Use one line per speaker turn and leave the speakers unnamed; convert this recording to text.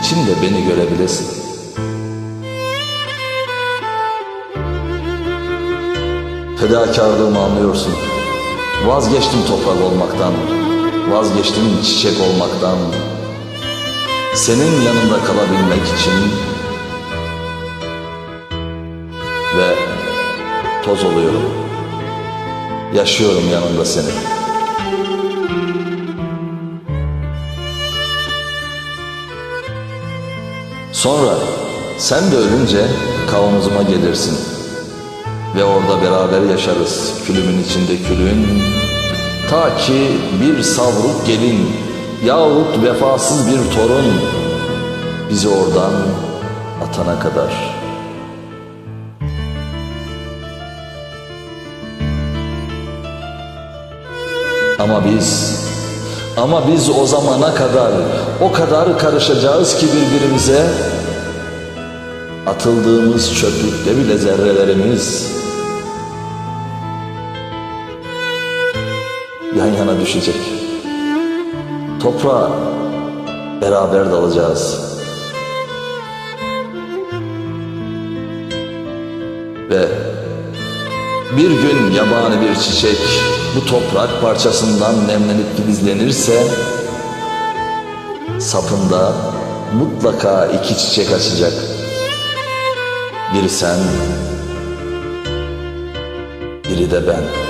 içinde beni görebilesin. Fedakarlığımı anlıyorsun. Vazgeçtim toprak olmaktan. Vazgeçtim çiçek olmaktan. Senin yanında kalabilmek için ve toz oluyorum. Yaşıyorum yanında senin. Sonra sen de ölünce kavanozuma gelirsin. Ve orada beraber yaşarız külümün içinde külün. Ta ki bir savruk gelin yahut vefasız bir torun bizi oradan atana kadar. Ama biz ama biz o zamana kadar o kadar karışacağız ki birbirimize atıldığımız çöplükte bile zerrelerimiz yan yana düşecek. Toprağa beraber dalacağız. Ve bir gün yabani bir çiçek bu toprak parçasından nemlenip filizlenirse sapında mutlaka iki çiçek açacak. Biri sen, biri de ben.